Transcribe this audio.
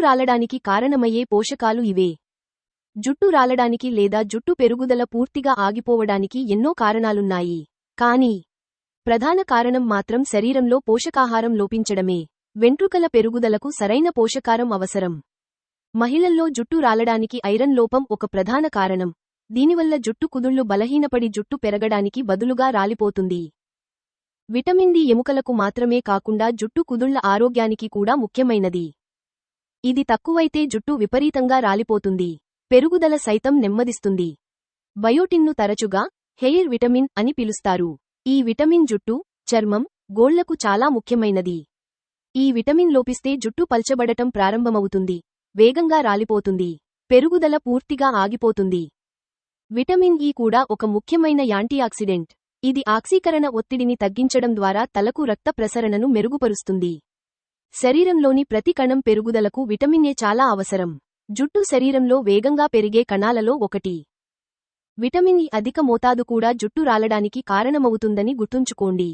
రాలడానికి కారణమయ్యే పోషకాలు ఇవే. జుట్టు రాలడానికి లేదా జుట్టు పెరుగుదల పూర్తిగా ఆగిపోవడానికి ఎన్నో కారణాలున్నాయి. కానీ ప్రధాన కారణం మాత్రం శరీరంలో పోషకాహారం లోపించడమే. వెంట్రుకల పెరుగుదలకు సరైన పోషకారం అవసరం. మహిళల్లో జుట్టు రాలడానికి ఐరన్ లోపం ఒక ప్రధాన కారణం. దీనివల్ల జుట్టు కుదుళ్ళు బలహీనపడి జుట్టు పెరగడానికి బదులుగా రాలిపోతుంది. విటమిన్ డి ఎముకలకు మాత్రమే కాకుండా జుట్టు కుదుళ్ళ ఆరోగ్యానికి కూడా ముఖ్యమైనది. ఇది తక్కువైతే జుట్టు విపరీతంగా రాలిపోతుంది. పెరుగుదల సైతం నెమ్మదిస్తుంది. బయోటిన్ను తరచుగా హెయిర్ విటమిన్ అని పిలుస్తారు. ఈ విటమిన్ జుట్టు చర్మం గోళ్ళకు చాలా ముఖ్యమైనది. ఈ విటమిన్ లోపిస్తే జుట్టు పల్చబడటం ప్రారంభమవుతుంది. వేగంగా రాలిపోతుంది. పెరుగుదల పూర్తిగా ఆగిపోతుంది. విటమిన్ ఈ కూడా ఒక ముఖ్యమైన యాంటీఆక్సిడెంట్. ఇది ఆక్సీకరణ ఒత్తిడిని తగ్గించడం ద్వారా తలకు రక్త ప్రసరణను మెరుగుపరుస్తుంది. శరీరంలోని ప్రతి కణం పెరుగుదలకు విటమిన్ ఏ చాలా అవసరం. జుట్టు శరీరంలో వేగంగా పెరిగే కణాలలో ఒకటి. విటమిన్ ఈ అధిక మోతాదు కూడా జుట్టు రాలడానికి కారణమవుతుందని గుర్తుంచుకోండి.